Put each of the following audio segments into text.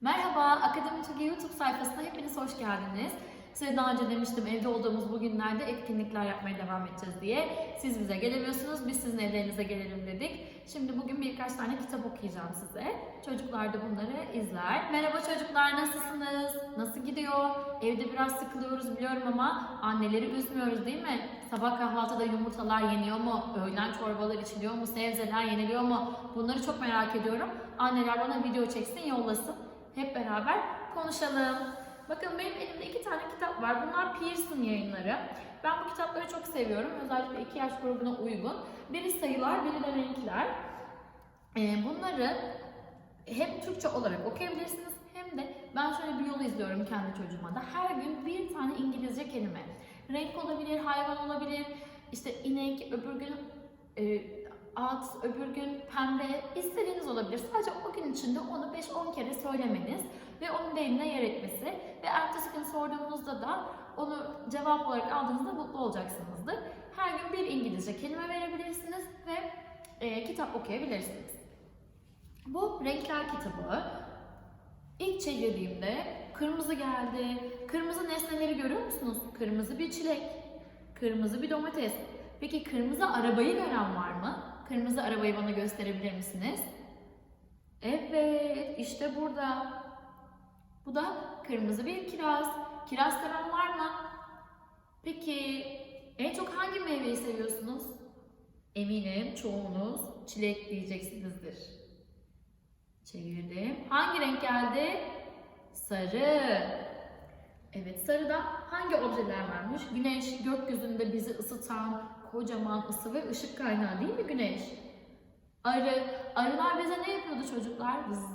Merhaba, Akademi Türkiye YouTube sayfasına hepiniz hoş geldiniz. Size daha önce demiştim evde olduğumuz bu günlerde etkinlikler yapmaya devam edeceğiz diye. Siz bize gelemiyorsunuz, biz sizin evlerinize gelelim dedik. Şimdi bugün birkaç tane kitap okuyacağım size. Çocuklar da bunları izler. Merhaba çocuklar, nasılsınız? Nasıl gidiyor? Evde biraz sıkılıyoruz biliyorum ama anneleri üzmüyoruz değil mi? Sabah kahvaltıda yumurtalar yeniyor mu? Öğlen çorbalar içiliyor mu? Sebzeler yeniliyor mu? Bunları çok merak ediyorum. Anneler bana video çeksin, yollasın. Hep beraber konuşalım. Bakın benim elimde iki tane kitap var. Bunlar Pearson yayınları. Ben bu kitapları çok seviyorum. Özellikle iki yaş grubuna uygun. Biri sayılar, biri de renkler. Ee, bunları hem Türkçe olarak okuyabilirsiniz hem de ben şöyle bir yol izliyorum kendi çocuğuma da. Her gün bir tane İngilizce kelime. Renk olabilir, hayvan olabilir, işte inek, öbür gün e, at, öbür gün pembe, istediğiniz olabilir. Sadece o gün içinde onu 5-10 kere söylemeniz ve onun beynine yer etmesi ve ertesi gün sorduğumuzda da onu cevap olarak aldığınızda mutlu olacaksınızdır. Her gün bir İngilizce kelime verebilirsiniz ve e, kitap okuyabilirsiniz. Bu renkler kitabı. İlk çevirdiğimde kırmızı geldi. Kırmızı nesneleri görüyor musunuz? Kırmızı bir çilek, kırmızı bir domates. Peki kırmızı arabayı gören var mı? Kırmızı arabayı bana gösterebilir misiniz? Evet, işte burada. Bu da kırmızı bir kiraz. Kiraz seven var mı? Peki en çok hangi meyveyi seviyorsunuz? Eminim çoğunuz çilek diyeceksinizdir. Çevirdim. Hangi renk geldi? Sarı. Evet sarıda hangi objeler varmış? Güneş gökyüzünde bizi ısıtan kocaman ısı ve ışık kaynağı değil mi güneş? Arı. Arılar bize ne yapıyordu çocuklar? Zzzz.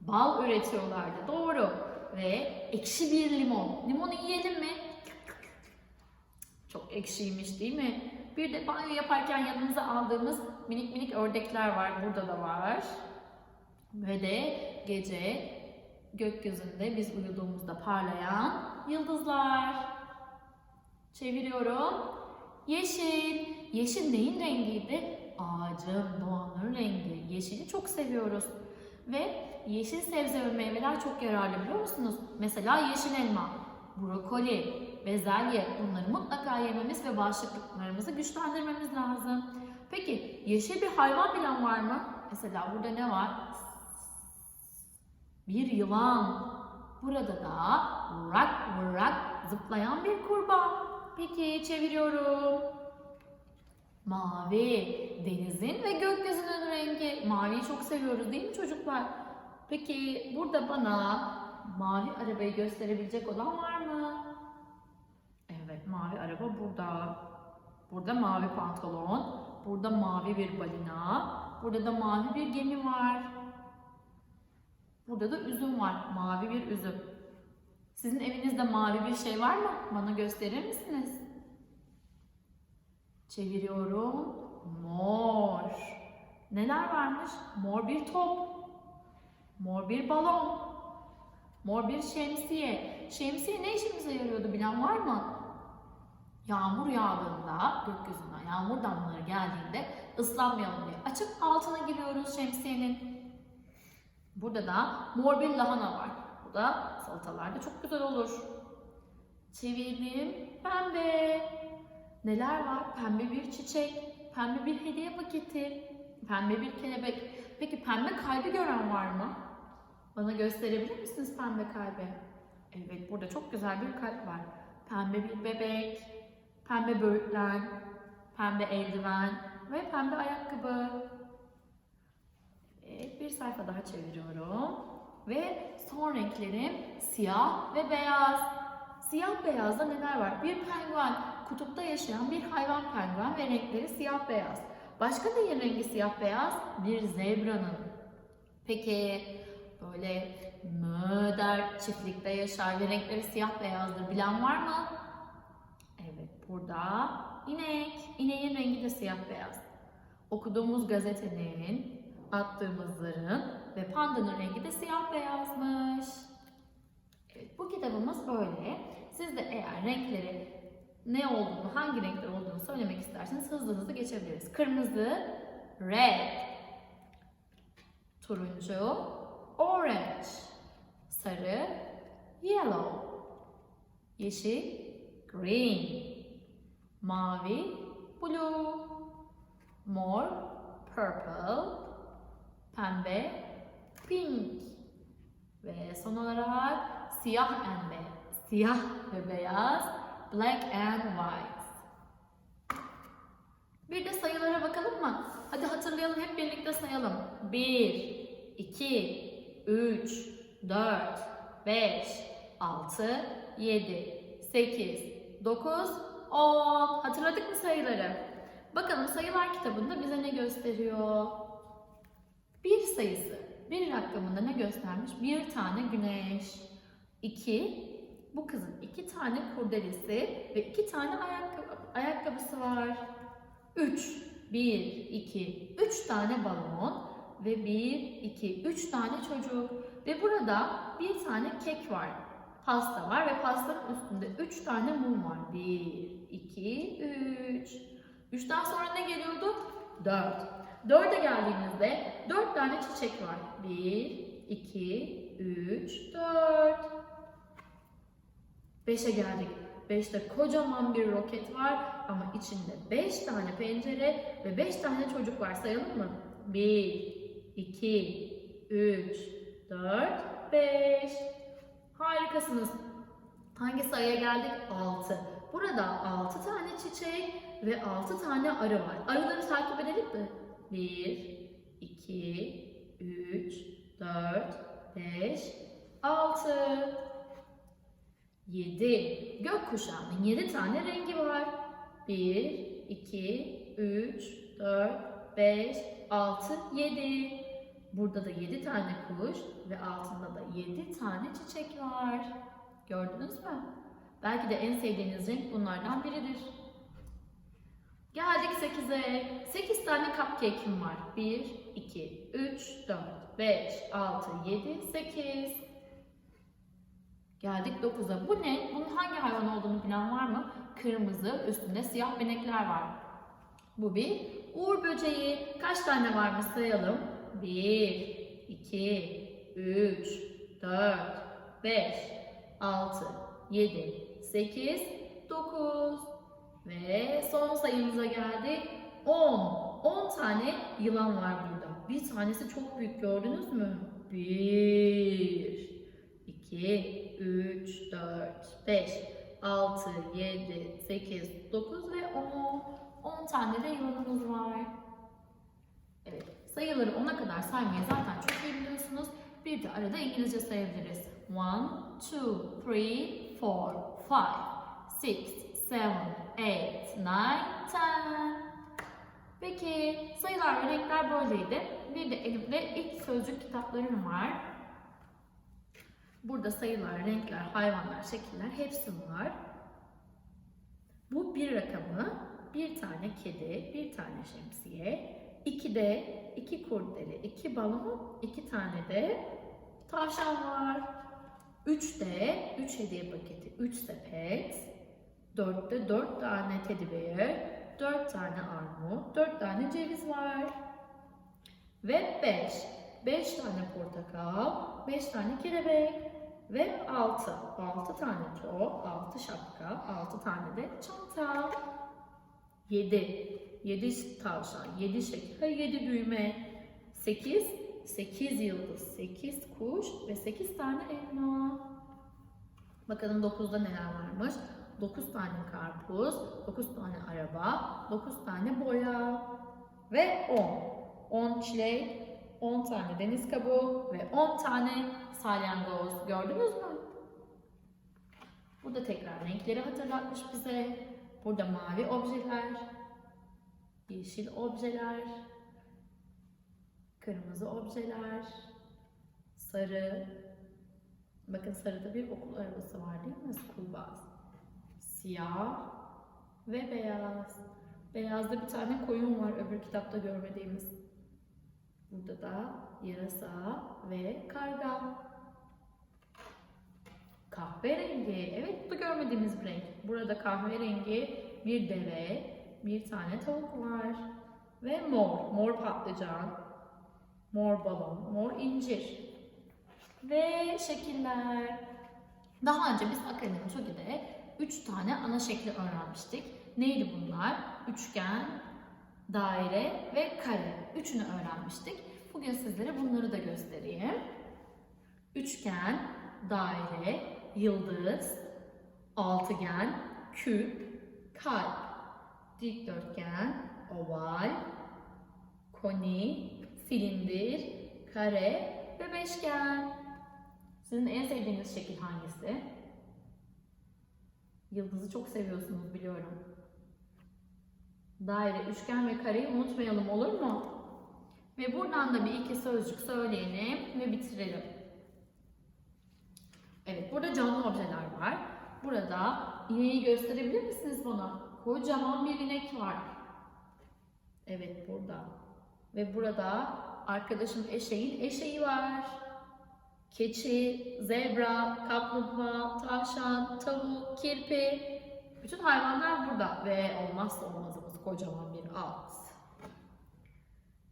Bal üretiyorlardı. Doğru. Ve ekşi bir limon. Limonu yiyelim mi? Çok ekşiymiş değil mi? Bir de banyo yaparken yanımıza aldığımız minik minik ördekler var. Burada da var. Ve de gece gökyüzünde biz uyuduğumuzda parlayan yıldızlar. Çeviriyorum. Yeşil. Yeşil neyin rengiydi? Ağacın, doğanın rengi. Yeşili çok seviyoruz. Ve yeşil sebze ve meyveler çok yararlı biliyor musunuz? Mesela yeşil elma, brokoli, bezelye bunları mutlaka yememiz ve bağışıklıklarımızı güçlendirmemiz lazım. Peki yeşil bir hayvan bilen var mı? Mesela burada ne var? Bir yılan. Burada da vırak vırak zıplayan bir kurbağa. Peki çeviriyorum. Mavi, denizin ve gökyüzünün rengi. Maviyi çok seviyoruz değil mi çocuklar? Peki burada bana mavi arabayı gösterebilecek olan var mı? Evet, mavi araba burada. Burada mavi pantolon, burada mavi bir balina, burada da mavi bir gemi var. Burada da üzüm var, mavi bir üzüm. Sizin evinizde mavi bir şey var mı? Bana gösterir misiniz? Çeviriyorum. Mor. Neler varmış? Mor bir top. Mor bir balon. Mor bir şemsiye. Şemsiye ne işimize yarıyordu bilen var mı? Yağmur yağdığında gökyüzünden yağmur damlaları geldiğinde ıslanmayalım diye açıp altına giriyoruz şemsiyenin. Burada da mor bir lahana var. Bu da salatalarda çok güzel olur. Çevirdim. Pembe. Neler var? Pembe bir çiçek, pembe bir hediye paketi, pembe bir kelebek. Peki pembe kalbi gören var mı? Bana gösterebilir misiniz pembe kalbi? Evet, burada çok güzel bir kalp var. Pembe bir bebek, pembe böğürtlen, pembe eldiven ve pembe ayakkabı. Bir sayfa daha çeviriyorum. Ve son renklerim siyah ve beyaz. Siyah beyazda neler var? Bir penguen, kutupta yaşayan bir hayvan penguen ve renkleri siyah beyaz. Başka neyin rengi siyah beyaz? Bir zebranın. Peki böyle mö der çiftlikte yaşar ve renkleri siyah beyazdır. Bilen var mı? Evet burada inek. İneğin rengi de siyah beyaz. Okuduğumuz gazetenin, attığımız zarın ve pandanın rengi de siyah beyazmış. Evet, bu kitabımız böyle. Siz de eğer renkleri ne olduğunu, hangi renkler olduğunu söylemek isterseniz hızlı hızlı geçebiliriz. Kırmızı, red. Turuncu, orange. Sarı, yellow. Yeşil, green. Mavi, blue. Mor, purple. Pembe, pink. Ve son olarak siyah and beyaz. Siyah ve beyaz. Black and white. Bir de sayılara bakalım mı? Hadi hatırlayalım hep birlikte sayalım. 1, 2, 3, 4, 5, 6, 7, 8, 9, 10. Hatırladık mı sayıları? Bakalım sayılar kitabında bize ne gösteriyor? Bir sayısı. Bir rakamında ne göstermiş? Bir tane güneş. İki, bu kızın iki tane kurdelesi ve iki tane ayakkabı, ayakkabısı var. Üç, bir, iki, üç tane balon ve bir, iki, üç tane çocuk. Ve burada bir tane kek var. Pasta var ve pastanın üstünde üç tane mum var. Bir, iki, üç. Üçten sonra ne geliyordu? Dört. Dörde geldiğimizde dört tane çiçek var. Bir, iki, üç, dört. Beşe geldik. Beşte kocaman bir roket var ama içinde beş tane pencere ve beş tane çocuk var. Sayalım mı? Bir, iki, üç, dört, beş. Harikasınız. Hangi sayıya geldik? Altı. Burada altı tane çiçek ve altı tane arı var. Arıları takip edelim mi? Bir, iki, üç, dört, beş, altı. 7. Gökkuşağının 7 tane rengi var. 1, 2, 3, 4, 5, 6, 7. Burada da 7 tane kuş ve altında da 7 tane çiçek var. Gördünüz mü? Belki de en sevdiğiniz renk bunlardan biridir. Geldik 8'e. 8 tane cupcake'im var. 1, 2, 3, 4, 5, 6, 7, 8. Geldik 9'a. Bu ne? Bunun hangi hayvan olduğunu bilen var mı? Kırmızı, üstünde siyah benekler var. Bu bir uğur böceği. Kaç tane varmış sayalım. 1, 2, 3, 4, 5, 6, 7, 8, 9. Ve son sayımıza geldik. 10. 10 tane yılan var burada. Bir tanesi çok büyük gördünüz mü? 1, 2, 3, 4, 5, 6, 7, 8, 9 ve 10. 10 tane de yılanımız var. Evet, sayıları 10'a kadar saymayı zaten çok iyi biliyorsunuz. Bir de arada İngilizce sayabiliriz. 1, 2, 3, 4, 5, 6, 7, 8, 9, 10. Peki sayılar ve renkler böyleydi. Bir de elimde ilk sözcük kitaplarım var. Burada sayılar, renkler, hayvanlar, şekiller hepsi var. Bu bir rakamı, bir tane kedi, bir tane şemsiye, iki de iki kurdele, iki balon, iki tane de tavşan var. Üçte üç hediye paketi, üç sepet, dörtte dört tane teddy bear, dört tane armut, dört tane ceviz var. Ve beş, beş tane portakal, beş tane kelebek, ve 6. 6 tane top, 6 şapka, 6 tane de çanta. 7. 7 tavşan, 7 şeker, 7 düğme. 8. 8 yıldız, 8 kuş ve 8 tane elma. Bakalım 9'da neler varmış. 9 tane karpuz, 9 tane araba, 9 tane boya ve 10. 10 çilek, 10 tane deniz kabuğu ve 10 tane salyangoz. Gördünüz mü? Burada tekrar renkleri hatırlatmış bize. Burada mavi objeler, yeşil objeler, kırmızı objeler, sarı. Bakın sarıda bir okul arabası var değil mi? School bus. Siyah ve beyaz. Beyazda bir tane koyun var öbür kitapta görmediğimiz. Burada da yarasa ve karga. Kahverengi. Evet bu da görmediğimiz bir renk. Burada kahverengi bir deve, bir tane tavuk var. Ve mor. Mor patlıcan, mor balon, mor incir. ve şekiller. Daha önce biz Akademi Togi'de 3 tane ana şekli öğrenmiştik. Neydi bunlar? Üçgen, daire ve kare. Üçünü öğrenmiştik. Bugün sizlere bunları da göstereyim. Üçgen, daire, yıldız, altıgen, küp, kalp, dikdörtgen, oval, koni, silindir, kare ve beşgen. Sizin en sevdiğiniz şekil hangisi? Yıldızı çok seviyorsunuz biliyorum. Daire, üçgen ve kareyi unutmayalım olur mu? Ve buradan da bir iki sözcük söyleyelim ve bitirelim. Evet, burada canlı objeler var. Burada ineği gösterebilir misiniz bana? Kocaman bir inek var. Evet, burada. Ve burada arkadaşım eşeğin eşeği var. Keçi, zebra, kaplumbağa, tavşan, tavuk, kirpi. Bütün hayvanlar burada ve olmazsa olmazımız kocaman bir at.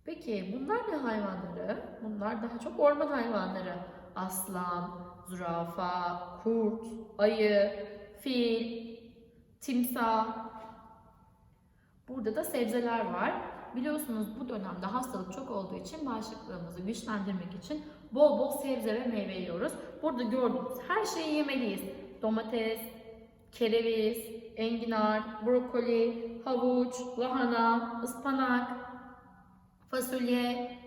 Peki bunlar ne hayvanları? Bunlar daha çok orman hayvanları. Aslan, zürafa, kurt, ayı, fil, timsah. Burada da sebzeler var. Biliyorsunuz bu dönemde hastalık çok olduğu için bağışıklığımızı güçlendirmek için bol bol sebze ve meyve yiyoruz. Burada gördüğünüz her şeyi yemeliyiz. Domates, kereviz, enginar, brokoli, havuç, lahana, ıspanak, fasulye.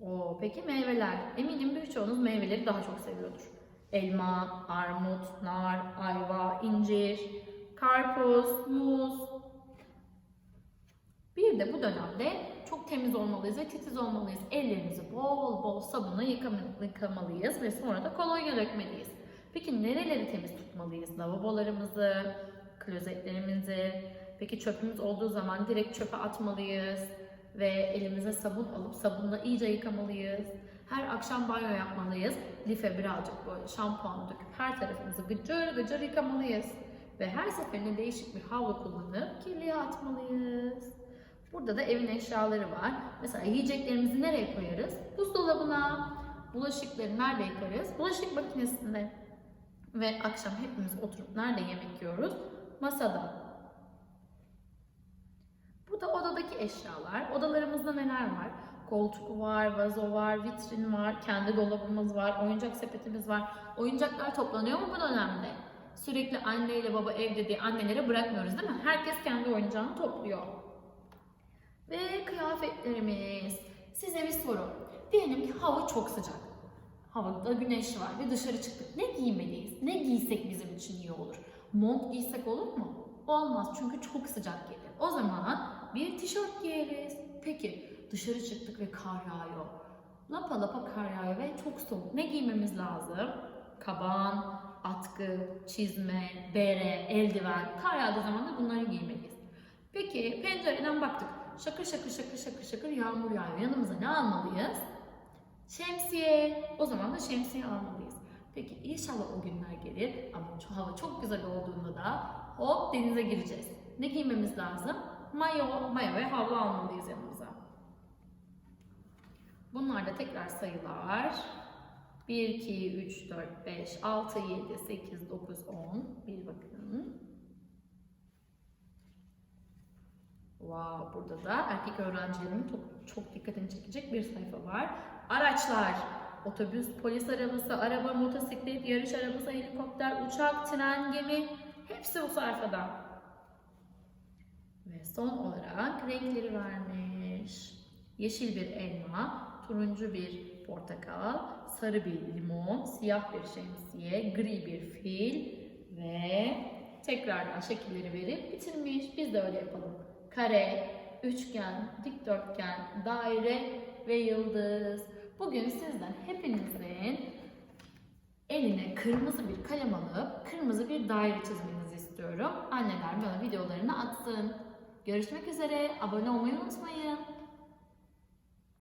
Oo, peki meyveler. Eminim birçoğunuz meyveleri daha çok seviyordur. Elma, armut, nar, ayva, incir, karpuz, muz. Bir de bu dönemde çok temiz olmalıyız ve titiz olmalıyız. Ellerimizi bol bol sabunla yıkama- yıkamalıyız ve sonra da kolonya dökmeliyiz. Peki nereleri temiz tutmalıyız? Lavabolarımızı, klozetlerimizi. Peki çöpümüz olduğu zaman direkt çöpe atmalıyız ve elimize sabun alıp sabunla iyice yıkamalıyız. Her akşam banyo yapmalıyız. Life birazcık böyle şampuan döküp her tarafımızı gıcır gıcır yıkamalıyız. Ve her seferinde değişik bir havlu kullanıp kirliye atmalıyız. Burada da evin eşyaları var. Mesela yiyeceklerimizi nereye koyarız? Buzdolabına. Bulaşıkları nerede yıkarız? Bulaşık makinesinde. Ve akşam hepimiz oturup nerede yemek yiyoruz? Masada. Bu da odadaki eşyalar. Odalarımızda neler var? Koltuk var, vazo var, vitrin var, kendi dolabımız var, oyuncak sepetimiz var. Oyuncaklar toplanıyor mu bu dönemde? Sürekli anne ile baba evde diye annelere bırakmıyoruz değil mi? Herkes kendi oyuncağını topluyor. Ve kıyafetlerimiz. Size bir soru. Diyelim ki hava çok sıcak. Havada güneş var ve dışarı çıktık. Ne giymeliyiz? Ne giysek bizim için iyi olur? Mont giysek olur mu? Olmaz çünkü çok sıcak gelir. O zaman bir tişört giyeriz. Peki dışarı çıktık ve kar yağıyor. Lapa lapa kar yağıyor ve çok soğuk. Ne giymemiz lazım? Kaban, atkı, çizme, bere, eldiven. Kar yağdığı zaman da bunları giymeliyiz. Peki pencereden baktık. Şakır şakır şakır şakır şakır yağmur yağıyor. Yanımıza ne almalıyız? Şemsiye. O zaman da şemsiye almalıyız. Peki inşallah o günler gelir ama şu hava çok güzel olduğunda da hop denize gireceğiz. Ne giymemiz lazım? Mayo, mayo ve havlu almalıyız yanımıza. Bunlar da tekrar sayılar. 1, 2, 3, 4, 5, 6, 7, 8, 9, 10. Bir bakın. Wow, burada da erkek öğrencilerimin çok, çok dikkatini çekecek bir sayfa var. Araçlar, otobüs, polis arabası, araba, motosiklet, yarış arabası, helikopter, uçak, tren, gemi hepsi bu sayfada. Ve son olarak renkleri vermiş. Yeşil bir elma, turuncu bir portakal, sarı bir limon, siyah bir şemsiye, gri bir fil ve tekrardan şekilleri verip bitirmiş. Biz de öyle yapalım. Kare, üçgen, dikdörtgen, daire ve yıldız. Bugün sizden hepinizin eline kırmızı bir kalem alıp kırmızı bir daire çizmenizi istiyorum. Anneler bana videolarını atsın. Görüşmek üzere. Abone olmayı unutmayın.